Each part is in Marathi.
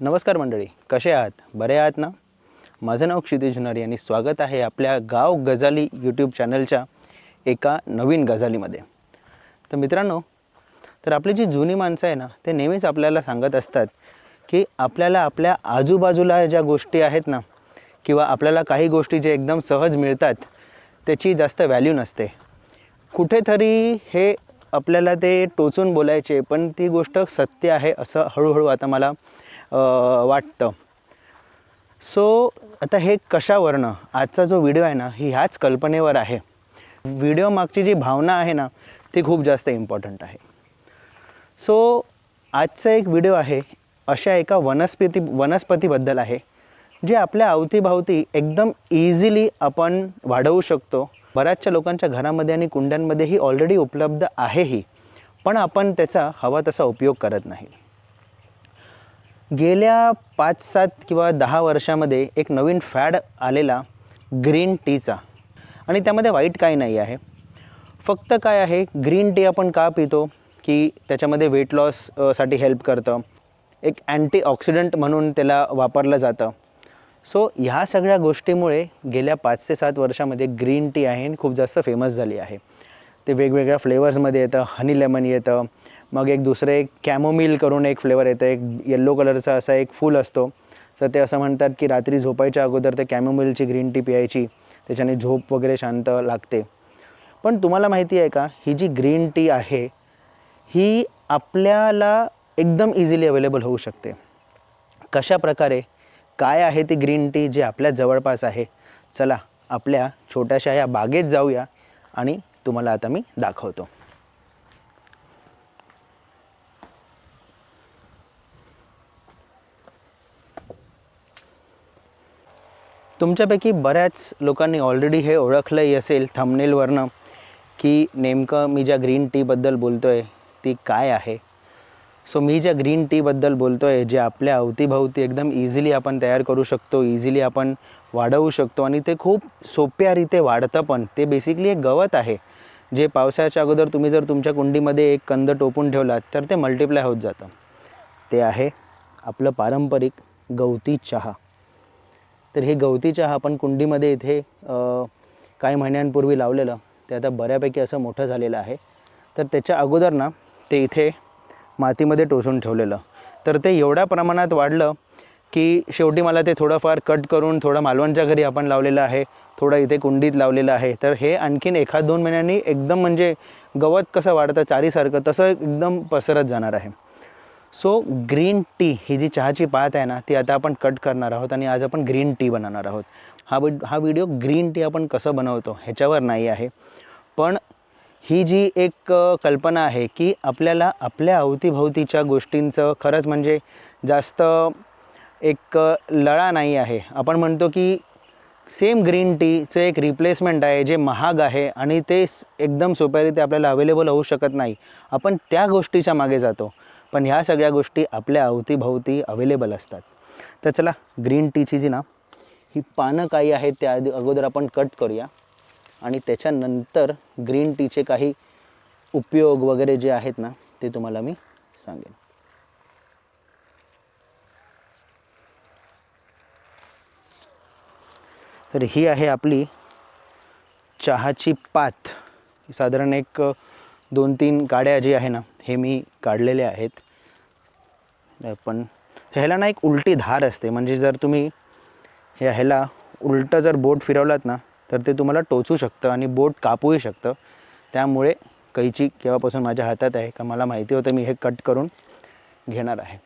नमस्कार मंडळी कसे आहात? बरे आहात ना? माझं नाव क्षितिज नरी आणि स्वागत आहे आपल्या गाव गजाली यूट्यूब चॅनलच्या एका नवीन गजालीमध्ये. तर मित्रांनो तर आपली जी जुनी माणसं आहे ना ते नेहमीच आपल्याला सांगत असतात की आपल्याला आपल्या आजूबाजूला ज्या गोष्टी आहेत ना किंवा आपल्याला काही गोष्टी जे एकदम सहज मिळतात त्याची जास्त व्हॅल्यू नसते. कुठेतरी हे आपल्याला ते टोचून बोलायचे पण ती गोष्ट सत्य आहे असं हळूहळू आता मला वाटतं. सो आता हे कशावरनं? आजचा जो व्हिडिओ आहे ना ही ह्याच कल्पनेवर आहे. व्हिडिओ मागची जी भावना आहे ना ती खूप जास्त इम्पॉर्टंट आहे. सो आजचा एक व्हिडिओ आहे अशा एका वनस्पती वनस्पतीबद्दल आहे जे आपल्या अवतीभावती एकदम इझिली आपण वाढवू शकतो. बऱ्याचशा लोकांच्या घरामध्ये आणि कुंड्यांमध्ये ही ऑलरेडी उपलब्ध आहेही पण आपण त्याचा हवा तसा उपयोग करत नाही. गेल्या पाच सात किंवा दहा वर्षामध्ये एक नवीन फॅड आलेला ग्रीन टीचा. आणि त्यामध्ये वाईट काही नाही आहे. फक्त काय आहे ग्रीन टी आपण का पितो? की त्याच्यामध्ये वेट लॉससाठी हेल्प करतं. एक अँटीऑक्सिडंट म्हणून त्याला वापरलं जातं. सो ह्या सगळ्या गोष्टीमुळे गेल्या पाच ते सात वर्षामध्ये ग्रीन टी आहे आणि खूप जास्त फेमस झाली आहे. ते वेगवेगळ्या फ्लेवर्समध्ये येतं हनी लेमन येतं. मग एक दुसरं एक कॅमोमिल करून एक फ्लेवर येतं एक येल्लो कलरचा असा एक फूल असतो. तर ते असं म्हणतात की रात्री झोपायच्या अगोदर ते कॅमोमिलची ग्रीन टी प्यायची त्याच्याने झोप वगैरे शांत लागते. पण तुम्हाला माहिती आहे का ही जी ग्रीन टी आहे ही आपल्याला एकदम इझिली अवेलेबल होऊ शकते. कशा प्रकारे? काय आहे ती ग्रीन टी जी आपल्या जवळपास आहे? चला आपल्या छोट्याशा या बागेत जाऊया आणि तुम्हाला आता मी दाखवतो. तुमच्यापैकी बऱ्याच लोकांनी ऑलरेडी हे ओळखलंही असेल थंबनेलवरनं की नेमकं मी ज्या ग्रीन टीबद्दल बोलतो आहे ती काय आहे? सो मी ज्या ग्रीन टीबद्दल बोलतो आहे जे आपल्या अवतीभवती एकदम इझिली आपण तयार करू शकतो इझिली आपण वाढवू शकतो आणि ते खूप सोप्यारीते वाढतं पण ते बेसिकली एक गवत आहे. जे पावसाळ्याच्या अगोदर तुम्ही जर तुमच्या कुंडीमध्ये एक कंद टोपून ठेवलात तर ते मल्टिप्लाय होत जातं. ते आहे आपलं पारंपरिक गवती चहा. तर हे गवती चहा आपण कुंडीमध्ये इथे काही महिन्यांपूर्वी लावलेलं. ते आता बऱ्यापैकी असं मोठं झालेलं आहे. तर त्याच्या अगोदर ना ते इथे मातीमध्ये टोचून ठेवलेलं. तर ते एवढ्या प्रमाणात वाढलं की शेवटी मला ते थोडंफार कट करून थोडं मालवणच्या घरी आपण लावलेलं आहे थोडं इथे कुंडीत लावलेलं आहे. तर हे आणखीन एखाद दोन महिन्यांनी एकदम म्हणजे गवत कसं वाढतं चारीसारखं तसं एकदम पसरत जाणार आहे. सो ग्रीन टी ही जी चहाची पात आहे ना ती आता आपण कट करणार आहोत आणि आज आपण ग्रीन टी बनवणार आहोत. हा वि हा व्हिडिओ ग्रीन टी आपण कसं बनवतो ह्याच्यावर नाही आहे. पण ही जी एक कल्पना आहे की आपल्याला आपल्या अवतीभवतीच्या गोष्टींचं खरंच म्हणजे जास्त एक लळा नाही आहे. आपण म्हणतो की सेम ग्रीन टीचं एक रिप्लेसमेंट आहे जे महाग आहे आणि ते एकदम सोप्यारीते आपल्याला अवेलेबल होऊ शकत नाही. आपण त्या गोष्टीच्या मागे जातो. पण ह्या सगळ्या गोष्टी आपल्या अवतीभवती अवेलेबल असतात. तर चला ग्रीन टीची जी ना ही पानं काही आहेत त्या आधी अगोदर आपण कट करूया. आणि त्याच्यानंतर ग्रीन टीचे काही उपयोग वगैरे जे आहेत ना ते तुम्हाला मी सांगेन. तर ही आहे आपली चहाची पात. साधारण एक दोन तीन काड्या जी आहे ना हे मी काढलेले आहेत. पण ह्याला ना एक उलटी धार असते. म्हणजे जर तुम्ही हे ह्याला उलटं जर बोट फिरवलात ना तर ते तुम्हाला टोचू शकतं आणि बोट कापूही शकतं. त्यामुळे कैची केव्हापासून माझ्या हातात आहे का मला माहिती होतं. मी हे कट करून घेणार आहे.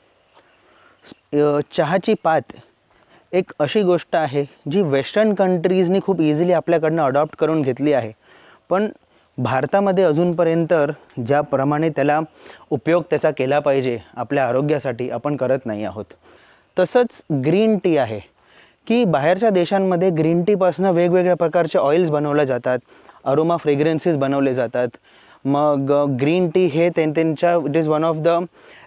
चहाची पात एक अशी गोष्ट आहे जी वेस्टर्न कंट्रीजनी खूप इझिली आपल्याकडनं अडॉप्ट करून घेतली आहे. पण भारतामध्ये अजूनपर्यंत ज्याप्रमाणे त्याला उपयोग त्याचा केला पाहिजे आपल्या आरोग्यासाठी आपण करत नाही आहोत. तसंच ग्रीन टी आहे की बाहेरच्या देशांमध्ये ग्रीन टीपासनं वेगवेगळ्या प्रकारचे ऑइल्स बनवल्या जातात अरोमा फ्रेग्रन्सेस बनवले जातात. मग ग्रीन टी हे त्यां त्यांच्या it is one of the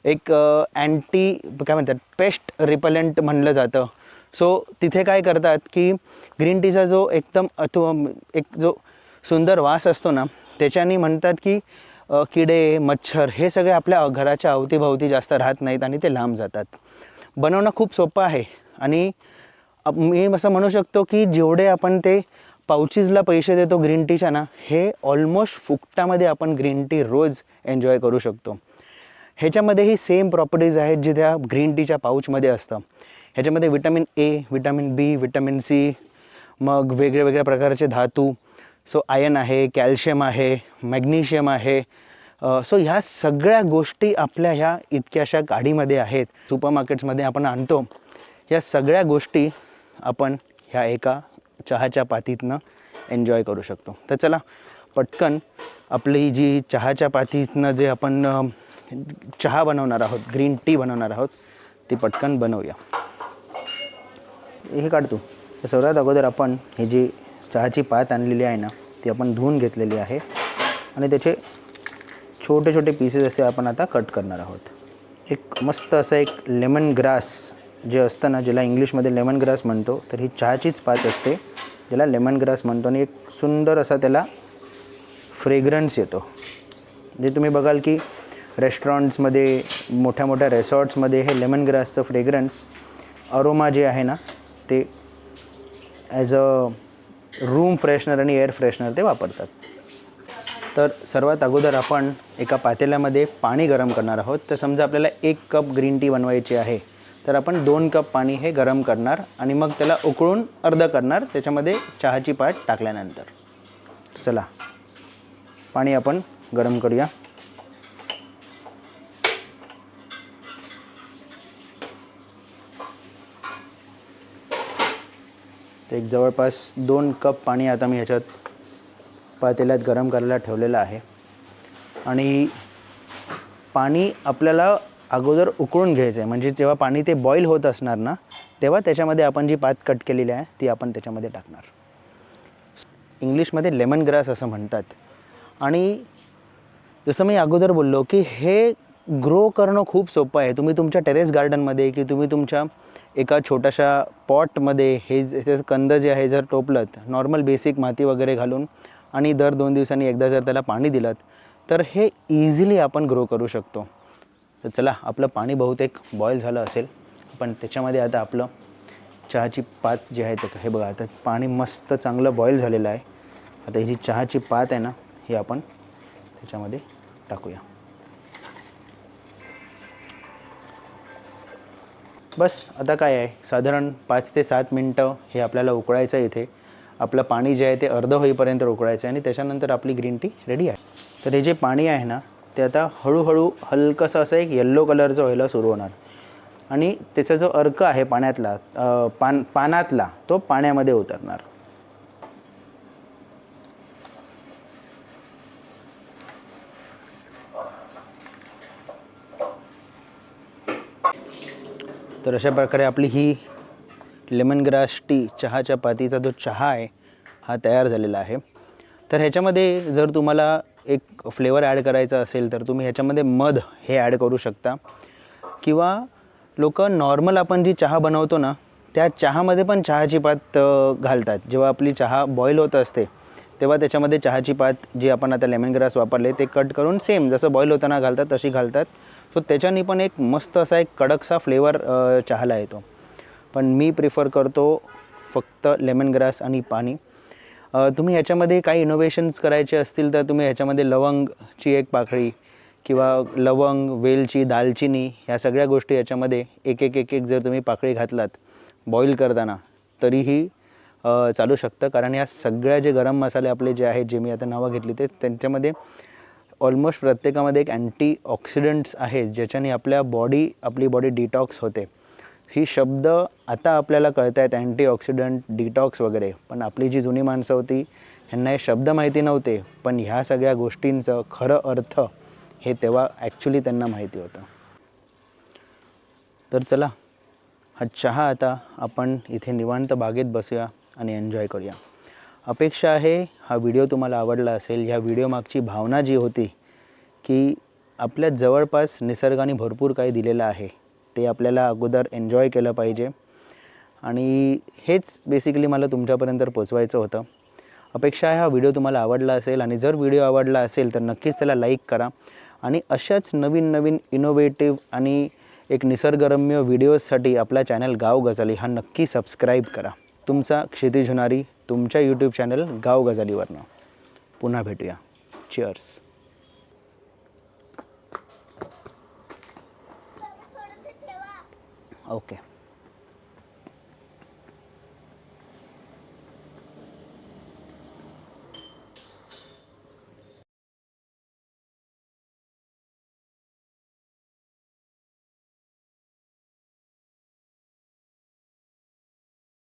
एक अँटी काय म्हणतात? पेस्ट रिपलेंट म्हणलं जातं. सो तिथे काय करतात की ग्रीन टीचा जो एकदम अथवा एक जो सुंदर वास असतो ना त्याच्याने म्हणतात की किडे मच्छर हे सगळे आपल्या घराच्या अवतीभवती जास्त राहत नाहीत आणि ते लांब जातात. बनवणं खूप सोपं आहे आणि मी असं म्हणू शकतो की जेवढे आपण ते पाउचीजला पैसे देतो ग्रीन टीच्या ना हे ऑलमोस्ट फुकटामध्ये आपण ग्रीन टी रोज एन्जॉय करू शकतो. ह्याच्यामध्येही सेम प्रॉपर्टीज आहेत जे त्या ग्रीन टीच्या पाऊचमध्ये असतं. ह्याच्यामध्ये vitamin A vitamin B vitamin C मग वेगळ्या वेगळ्या प्रकारचे धातू सो आयन आहे कॅल्शियम आहे मॅग्नेशियम आहे. सो ह्या सगळ्या गोष्टी आपल्या ह्या इतक्याशा गाडीमध्ये आहेत. सुपर मार्केट्समध्ये आपण आणतो. या सगळ्या गोष्टी आपण ह्या एका चहाच्या पातीतनं एन्जॉय करू शकतो. तर चला पटकन आपली जी चहाच्या पातीतनं जे आपण चहा बनवणार आहोत ग्रीन टी बनवणार आहोत ती पटकन बनवूया. हे काढतो सर्वात अगोदर आपण ही जी चहाची पात आणलेली आहे ना ती आपण धुवून घेतलेली आहे. आणि त्याचे छोटे छोटे पीसेस असे आपण आता कट करणार आहोत. एक मस्त असं एक लेमन ग्रास जे असतं ना ज्याला इंग्लिशमध्ये लेमन ग्रास म्हणतो तर ही चहाचीच पाच असते. ज्याला लेमन ग्रास म्हणतो आणि एक सुंदर असा त्याला फ्रेग्रन्स येतो. जे तुम्ही बघाल की रेस्टॉरंट्समध्ये मोठ्या मोठ्या रेसॉर्ट्समध्ये हे लेमन ग्रासचं फ्रेग्रन्स अरोमा जे आहे ना ते ॲज अ रूम फ्रेशनर आणि एअर फ्रेशनर ते वापरतात. तर सर्वात अगोदर आपण एका पातेल्यामध्ये पाणी गरम करणार आहोत. तर समजा आपल्याला एक कप ग्रीन टी बनवायची आहे तर आपण दोन कप पाणी हे गरम करणार आणि मग त्याला उकळून अर्ध करणार त्याच्यामध्ये चहाची पाट टाकल्यानंतर. चला पाणी आपण गरम करूया. एक जवळपास दोन कप पाणी आता मी ह्याच्यात पातेल्यात गरम करायला ठेवलेलं आहे. आणि पाणी आपल्याला अगोदर उकळून घ्यायचं आहे म्हणजे जेव्हा पाणी ते बॉईल होत असणार ना तेव्हा त्याच्यामध्ये आपण जी पात कट केलेली आहे ती आपण त्याच्यामध्ये टाकणार. इंग्लिशमध्ये लेमन ग्रास असं म्हणतात. आणि जसं मी अगोदर बोललो की हे ग्रो करणं खूप सोपं आहे. तुम्ही तुमच्या टेरेस गार्डनमध्ये की तुम्ही तुमच्या एका छोट्याशा पॉटमध्ये हे जे कंद जे आहे जर टोपलत नॉर्मल बेसिक माती वगैरे घालून आणि दर दोन दिवसांनी एकदा जर त्याला पाणी दिलं तर हे इझिली आपण ग्रो करू शकतो. तर चला आपलं पाणी बहुतेक बॉईल झालं असेल. पण त्याच्यामध्ये आता आपलं चहाची पात जी आहे ते हे बघा आता पाणी मस्त चांगलं बॉईल झालेलं आहे. आता ही जी चहाची पात आहे ना ही आपण त्याच्यामध्ये टाकूया. बस आता काय आहे? साधारण पाच ते सात मिनटं हे आपल्याला उकळायचं आहे इथे. आपलं पाणी जे आहे ते अर्ध होईपर्यंत उकळायचं आहे आणि त्याच्यानंतर आपली ग्रीन टी रेडी आहे. तर हे जे पाणी आहे ना ते आता हळूहळू हलकंसं असं एक येल्लो कलरचं व्हायला सुरू होणार. आणि त्याचा जो अर्क आहे पाण्यातला पान पानातला तो पाण्यामध्ये उतरणार. तर अशा प्रकारे आपली ही लेमन ग्रास टी चहाच्या पातीचा जो चहा आहे हा तयार झालेला आहे. तर ह्याच्यामध्ये जर तुम्हाला एक फ्लेवर ॲड करायचा असेल तर तुम्ही ह्याच्यामध्ये मध हे ॲड करू शकता. किंवा लोक नॉर्मल आपण जी चहा बनवतो ना त्या चहामध्ये पण चहाची पात घालतात. जेव्हा आपली चहा बॉईल होत असते तेव्हा त्याच्यामध्ये चहाची पात जी आपण आता लेमन ग्रास वापरले ते कट करून सेम जसं बॉईल होताना घालतात तशी घालतात. सो त्याच्याने पण एक मस्त असा एक कडकसा फ्लेवर चहाला येतो. पण मी प्रिफर करतो फक्त लेमन ग्रास आणि पाणी. तुम्ही ह्याच्यामध्ये काही इनोव्हेशन्स करायचे असतील तर तुम्ही ह्याच्यामध्ये लवंगची एक पाकळी किंवा लवंग वेलची दालचिनी ह्या सगळ्या गोष्टी याच्यामध्ये एक एक एक एक जर तुम्ही पाकळी घातलात बॉईल करताना तरीही चालू शकतं. कारण या सगळ्या जे गरम मसाले आपले जे आहेत जे मी आता नावं घेतली ते त्यांच्यामध्ये ऑलमोस्ट प्रत्येकामध्ये एक अँटी ऑक्सिडंट्स आहेत ज्याच्याने आपल्या बॉडी आपली बॉडी डिटॉक्स होते. ही शब्द आता आपल्याला कळत आहेत अँटीऑक्सिडंट डिटॉक्स वगैरे. पण आपली जी जुनी माणसं होती ह्यांना हे शब्द माहिती नव्हते. पण ह्या सगळ्या गोष्टींचं खरं अर्थ हे तेव्हा ॲक्च्युली त्यांना माहिती होतं. तर चला हा चहा आता आपण इथे निवांत बागेत बसूया आणि एन्जॉय करूया. अपेक्षा आहे हा व्हिडिओ तुम्हाला आवडला असेल ह्या व्हिडिओ मागची भावना जी होती की आपल्या जवळपास निसर्गाने भरपूर काही दिलेलं आहे ते आपल्याला अगोदर एन्जॉय केलं पाहिजे. आणि हेच बेसिकली मला तुमच्यापर्यंत पोचवायचं होतं. अपेक्षा आहे हा व्हिडिओ तुम्हाला आवडला असेल आणि जर व्हिडिओ आवडला असेल तर नक्कीच त्याला लाईक करा. आणि अशाच नवीन नवीन इनोव्हेटिव्ह आणि एक निसर्गरम्य व्हिडिओजसाठी आपला चॅनल गाव गजाली हा नक्की सबस्क्राईब करा. तुमचा क्षितिज होणारी तुमच्या यूट्यूब चॅनल गाव गजालीवरनं. पुन्हा भेटूया. Cheers okay